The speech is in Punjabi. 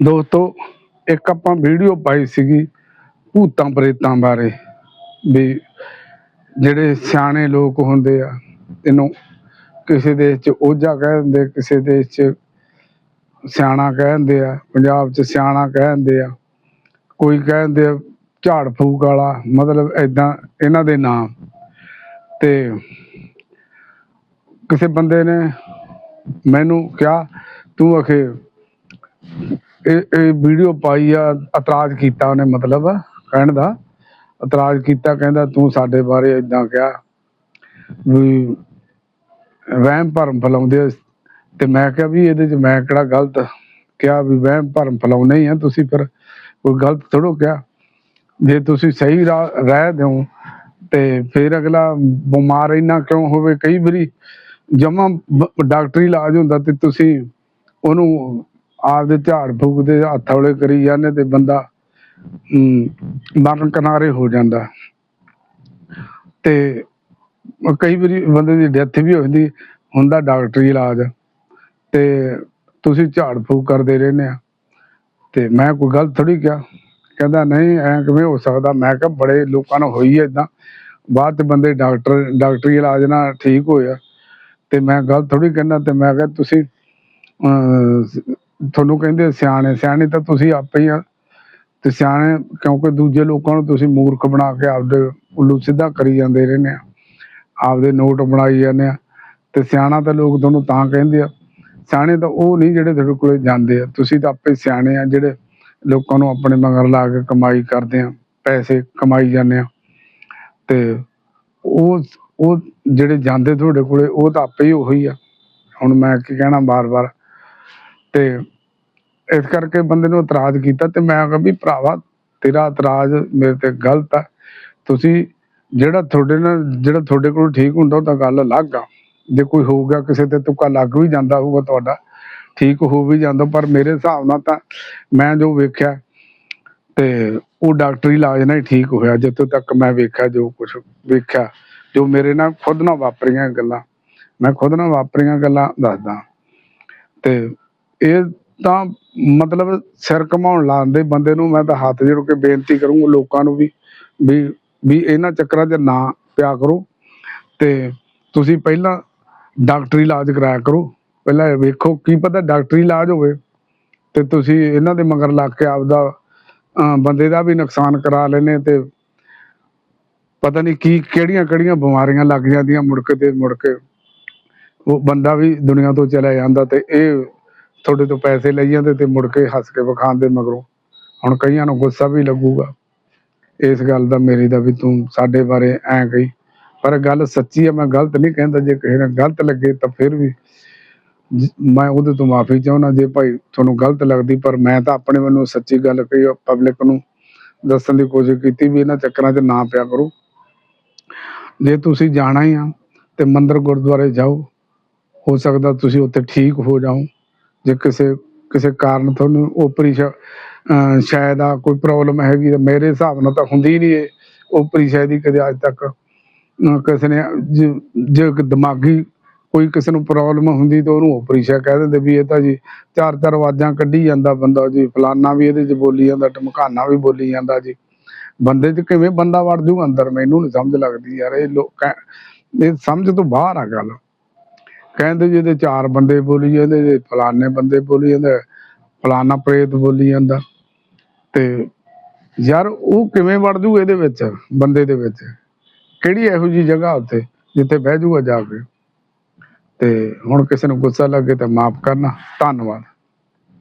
ਦੋਸਤੋ, ਇੱਕ ਆਪਾਂ ਵੀਡੀਓ ਪਾਈ ਸੀਗੀ ਭੂਤਾਂ ਪ੍ਰੇਤਾਂ ਬਾਰੇ ਵੀ ਜਿਹੜੇ ਸਿਆਣੇ ਲੋਕ ਹੁੰਦੇ ਆ, ਇਹਨੂੰ ਕਿਸੇ ਦੇਸ਼ 'ਚ ਓਝਾ ਕਹਿ ਦਿੰਦੇ, ਕਿਸੇ ਦੇਸ਼ 'ਚ ਸਿਆਣਾ ਕਹਿ ਦਿੰਦੇ ਆ, ਪੰਜਾਬ 'ਚ ਸਿਆਣਾ ਕਹਿ ਦਿੰਦੇ ਆ, ਕੋਈ ਕਹਿ ਦਿੰਦੇ ਆ ਝਾੜ ਫੂਕ ਵਾਲਾ, ਮਤਲਬ ਐਦਾਂ ਇਹਨਾਂ ਦੇ ਨਾਮ। ਤੇ ਕਿਸੇ ਬੰਦੇ ਨੇ ਮੈਨੂੰ ਕਿਹਾ, ਤੂੰ ਅਖੇ ਇਹ ਇਹ ਵੀਡੀਓ ਪਾਈ ਆ, ਇਤਰਾਜ਼ ਕੀਤਾ ਉਹਨੇ ਮਤਲਬ ਕਹਿਣ ਦਾ। ਇਤਰਾਜ਼ ਕੀਤਾ, ਕਹਿੰਦਾ ਤੂੰ ਸਾਡੇ ਬਾਰੇ ਇਦਾਂ ਕਿਹਾ ਵੀ ਵਹਿਮ ਭਰਮ ਫੈਲਾਉਂਦੇ ਤੇ ਮੈਂ ਕਿਹਾ ਵੀ ਇਹਦੇ 'ਚ ਮੈਂ ਕਿਹੜਾ ਗਲਤ ਕਿਹਾ ਵੀ ਵਹਿਮ ਭਰਮ ਫੈਲਾਉਣੇ ਹੀ ਆ ਤੁਸੀਂ ਫਿਰ ਕੋਈ ਗਲਤ ਥੋੜੋ ਕਿਹਾ। ਜੇ ਤੁਸੀਂ ਸਹੀ ਰਾਹ ਰਹਿ ਦਿਓ ਤੇ ਫਿਰ ਅਗਲਾ ਬਿਮਾਰ ਇੰਨਾ ਕਿਉਂ ਹੋਵੇ? ਕਈ ਵਾਰੀ ਜਮਾ ਡਾਕਟਰੀ ਇਲਾਜ ਹੁੰਦਾ ਤੇ ਤੁਸੀਂ ਉਹਨੂੰ ਆਪਦੇ ਝਾੜ ਫੂਕ ਦੇ ਹੱਥ ਹੌਲੇ ਕਰੀ ਜਾਂਦੇ ਤੇ ਬੰਦਾ ਮਰਨ ਕਿਨਾਰੇ ਹੋ ਜਾਂਦਾ। ਤੇ ਕਈ ਵਾਰੀ ਬੰਦੇ ਦੀ ਡੈਥ ਵੀ ਹੋ ਜਾਂਦੀ ਹੁੰਦਾ ਡਾਕਟਰੀ ਇਲਾਜ। ਤੇ ਤੁਸੀਂ ਝਾੜ ਫੂਕ ਕਰਦੇ ਰਹਿੰਦੇ ਆ। ਤੇ ਮੈਂ ਕੋਈ ਗਲਤ ਥੋੜੀ ਕਿਹਾ ਕਹਿੰਦਾ ਨਹੀਂ ਐ ਕਿਵੇਂ ਹੋ ਸਕਦਾ? ਮੈਂ ਕਿਹਾ ਬੜੇ ਲੋਕਾਂ ਨੂੰ ਹੋਈ ਐ ਇਦਾਂ ਬਾਅਦ ਚ ਬੰਦੇ ਡਾਕਟਰ ਡਾਕਟਰੀ ਇਲਾਜ ਨਾਲ ਠੀਕ ਹੋਇਆ ਤੇ ਮੈਂ ਗਲਤ ਥੋੜੀ ਕਹਿੰਦਾ ਤੇ ਮੈਂ ਕਿਹਾ ਤੁਸੀਂ ਅਹ, ਤੁਹਾਨੂੰ ਕਹਿੰਦੇ ਸਿਆਣੇ ਸਿਆਣੇ ਤਾਂ ਤੁਸੀਂ ਆਪੇ ਹੀ ਆ। ਤੇ ਸਿਆਣੇ, ਕਿਉਂਕਿ ਦੂਜੇ ਲੋਕਾਂ ਨੂੰ ਤੁਸੀਂ ਮੂਰਖ ਬਣਾ ਕੇ ਆਪਦੇ ਉੱਲੂ ਸਿੱਧਾ ਕਰੀ ਜਾਂਦੇ ਰਹਿੰਦੇ ਆ। ਆਪਦੇ ਨੋਟ ਬਣਾਈ ਜਾਂਦੇ ਆ। ਤੇ ਸਿਆਣਾ ਤਾਂ ਲੋਕ ਤੁਹਾਨੂੰ ਤਾਂ ਕਹਿੰਦੇ ਆ। ਸਿਆਣੇ ਤਾਂ ਉਹ ਨਹੀਂ ਜਿਹੜੇ ਤੁਹਾਡੇ ਕੋਲੇ ਜਾਂਦੇ ਆ। ਤੁਸੀਂ ਤਾਂ ਆਪੇ ਸਿਆਣੇ ਆ ਜਿਹੜੇ ਲੋਕਾਂ ਨੂੰ ਆਪਣੇ ਮਗਰ ਲਾ ਕੇ ਕਮਾਈ ਕਰਦੇ ਆ। ਪੈਸੇ ਕਮਾਈ ਜਾਂਦੇ ਆ। ਤੇ ਉਹ ਉਹ ਜਿਹੜੇ ਜਾਂਦੇ ਤੁਹਾਡੇ ਕੋਲੇ, ਉਹ ਤਾਂ ਆਪੇ ਹੀ ਉਹੀ ਆ। ਹੁਣ ਮੈਂ ਕੀ ਕਹਿਣਾ ਬਾਰ-ਬਾਰ। ਤੇ ਇਸ ਕਰਕੇ ਬੰਦੇ ਨੂੰ ਇਤਰਾਜ਼ ਕੀਤਾ ਤੇ ਮੈਂ ਕਿਹਾ ਵੀ ਭਰਾਵਾ, ਤੇਰਾ ਇਤਰਾਜ਼ ਮੇਰੇ ਤੇ ਗਲਤ ਆ। ਤੁਸੀਂ ਜਿਹੜਾ ਤੁਹਾਡੇ ਨਾਲ, ਜਿਹੜਾ ਤੁਹਾਡੇ ਕੋਲ ਠੀਕ ਹੁੰਦਾ, ਉਹ ਤਾਂ ਗੱਲ ਅਲੱਗ ਆ। ਜੇ ਕੋਈ ਹੋਊਗਾ ਕਿਸੇ ਤੇ ਤੁੱਕਾ ਲੱਗ ਵੀ ਜਾਂਦਾ ਹੋਊਗਾ ਤੁਹਾਡਾ, ਠੀਕ ਹੋ ਵੀ ਜਾਂਦਾ, ਪਰ ਮੇਰੇ ਹਿਸਾਬ ਨਾਲ ਤਾਂ ਮੈਂ ਜੋ ਵੇਖਿਆ ਤੇ ਉਹ ਡਾਕਟਰੀ ਇਲਾਜ ਨਾਲ ਹੀ ਠੀਕ ਹੋਇਆ, ਜਿੱਥੋਂ ਤੱਕ ਮੈਂ ਵੇਖਿਆ, ਜੋ ਕੁਝ ਵੇਖਿਆ, ਜੋ ਮੇਰੇ ਨਾਲ ਖੁਦ ਨਾਲ ਵਾਪਰੀਆਂ ਗੱਲਾਂ। ਮੈਂ ਖੁਦ ਨਾਲ ਵਾਪਰੀਆਂ ਗੱਲਾਂ ਦੱਸਦਾ। ਤੇ ਇਹ ਤਾਂ ਮਤਲਬ ਸਿਰ ਘਮਾਉਣ ਲਾਉਂਦੇ ਬੰਦੇ ਨੂੰ ਮੈਂ ਤਾਂ ਹੱਥ ਜੋੜ ਕੇ ਬੇਨਤੀ ਕਰੂੰਗਾ ਲੋਕਾਂ ਨੂੰ ਵੀ ਵੀ ਵੀ ਇਹਨਾਂ ਚੱਕਰਾਂ 'ਚ ਨਾ ਪਿਆ ਕਰੋ ਤੇ ਤੁਸੀਂ ਪਹਿਲਾਂ ਡਾਕਟਰੀ ਇਲਾਜ ਕਰਾਇਆ ਕਰੋ। ਪਹਿਲਾਂ ਇਹ ਵੇਖੋ ਕੀ ਪਤਾ ਡਾਕਟਰੀ ਇਲਾਜ ਹੋਵੇ ਤੇ ਤੁਸੀਂ ਇਹਨਾਂ ਦੇ ਮਗਰ ਲੱਗ ਕੇ ਆਪਦਾ ਅਹ, ਬੰਦੇ ਦਾ ਵੀ ਨੁਕਸਾਨ ਕਰਾ ਲੈਨੇ ਤੇ ਪਤਾ ਨਹੀਂ ਕੀ ਕਿਹੜੀਆਂ ਕਿਹੜੀਆਂ ਬਿਮਾਰੀਆਂ ਲੱਗ ਜਾਂਦੀਆਂ ਮੁੜ ਕੇ ਤੇ ਮੁੜ ਕੇ। ਉਹ ਬੰਦਾ ਵੀ ਦੁਨੀਆ ਤੋਂ ਚਲਾ ਜਾਂਦਾ ਤੇ ਇਹ ਤੁਹਾਡੇ ਤੋਂ ਪੈਸੇ ਲਈ ਜਾਂਦੇ ਤੇ ਮੁੜ ਕੇ ਹੱਸ ਕੇ ਵਿਖਾਉਂਦੇ ਮਗਰੋਂ। ਹੁਣ ਕਈਆਂ ਨੂੰ ਗੁੱਸਾ ਵੀ ਲੱਗੂਗਾ। ਇਸ ਗੱਲ ਦਾ ਮੇਰੀ ਦਾ ਵੀ ਤੂੰ ਸਾਡੇ ਬਾਰੇ ਐਂ ਕਹੀ। ਪਰ ਗੱਲ ਸੱਚੀ ਆ, ਮੈਂ ਗਲਤ ਨਹੀਂ ਕਹਿੰਦਾ। ਜੇ ਕਿਸੇ ਨੂੰ ਗਲਤ ਲੱਗੇ ਤਾਂ ਫਿਰ ਵੀ ਮੈਂ ਉਹਦੇ ਤੋਂ ਮਾਫੀ ਚਾਹੁੰਦਾ। ਜੇ ਭਾਈ ਤੁਹਾਨੂੰ ਗਲਤ ਲੱਗਦੀ, ਪਰ ਮੈਂ ਤਾਂ ਆਪਣੇ ਵੱਲੋਂ ਸੱਚੀ ਗੱਲ ਕਹੀ ਪਬਲਿਕ ਨੂੰ ਦੱਸਣ ਦੀ ਕੋਸ਼ਿਸ਼ ਕੀਤੀ ਵੀ ਇਹਨਾਂ ਚੱਕਰਾਂ 'ਚ ਨਾ ਪਿਆ ਕਰੋ। ਜੇ ਤੁਸੀਂ ਜਾਣਾ ਹੀ ਆ ਤੇ ਮੰਦਰ ਗੁਰਦੁਆਰੇ ਜਾਓ, ਹੋ ਸਕਦਾ ਤੁਸੀਂ ਉੱਥੇ ਠੀਕ ਹੋ ਜਾਓ। ਜੇ ਕਿਸੇ ਕਿਸੇ ਕਾਰਨ ਤੁਹਾਨੂੰ ਓਪਰੀ ਸ਼ਾਇਦ ਆ ਕੋਈ ਪ੍ਰੋਬਲਮ ਹੈਗੀ ਤਾਂ ਮੇਰੇ ਹਿਸਾਬ ਨਾਲ ਤਾਂ ਹੁੰਦੀ ਨਹੀਂ ਇਹ ਉਪਰੀ ਸ਼ਾਇਦ ਹੀ ਕਦੇ ਅੱਜ ਤੱਕ। ਕਿਸੇ ਨੇ ਜੇ ਦਿਮਾਗੀ ਕੋਈ ਕਿਸੇ ਨੂੰ ਪ੍ਰੋਬਲਮ ਹੁੰਦੀ ਤਾਂ ਉਹਨੂੰ ਉਪਰੀ ਸ਼ਾਇਦ ਕਹਿ ਦਿੰਦੇ ਵੀ ਇਹ ਤਾਂ ਜੀ ਚਾਰ ਚਾਰ ਆਵਾਜ਼ਾਂ ਕੱਢੀ ਜਾਂਦਾ ਬੰਦਾ ਜੀ, ਫਲਾਨਾ ਵੀ ਇਹਦੇ 'ਚ ਬੋਲੀ ਜਾਂਦਾ ਟਮਕਾਨਾ ਵੀ ਬੋਲੀ ਜਾਂਦਾ ਜੀ। ਬੰਦੇ 'ਚ ਕਿਵੇਂ ਬੰਦਾ ਵੜ ਜੂ ਅੰਦਰ, ਮੈਨੂੰ ਨਹੀਂ ਸਮਝ ਲੱਗਦੀ ਯਾਰ, ਇਹ ਲੋਕ ਕਹਿ- ਇਹ ਸਮਝ ਤੋਂ ਬਾਹਰ ਆ ਗੱਲ। ਕਹਿੰਦੇ ਜੀ ਇਹਦੇ ਚਾਰ ਬੰਦੇ ਬੋਲੀ ਜਾਂਦੇ ਜੇ ਫਲਾਨੇ ਬੰਦੇ ਬੋਲੀ ਜਾਂਦੇ ਫਲਾਨਾ ਪ੍ਰੇਤ ਬੋਲੀ ਜਾਂਦਾ। ਤੇ ਯਾਰ ਉਹ ਕਿਵੇਂ ਵੜ ਜੂ ਇਹਦੇ ਵਿੱਚ, ਬੰਦੇ ਦੇ ਵਿੱਚ? ਕਿਹੜੀ ਇਹੋ ਜੀ ਜਗ੍ਹਾ ਉੱਥੇ ਜਿੱਥੇ ਬਹਿ ਜੂਗਾ ਜਾ ਕੇ? ਤੇ ਹੁਣ ਕਿਸੇ ਨੂੰ ਗੁੱਸਾ ਲੱਗੇ ਤਾਂ ਮਾਫ ਕਰਨਾ। ਧੰਨਵਾਦ।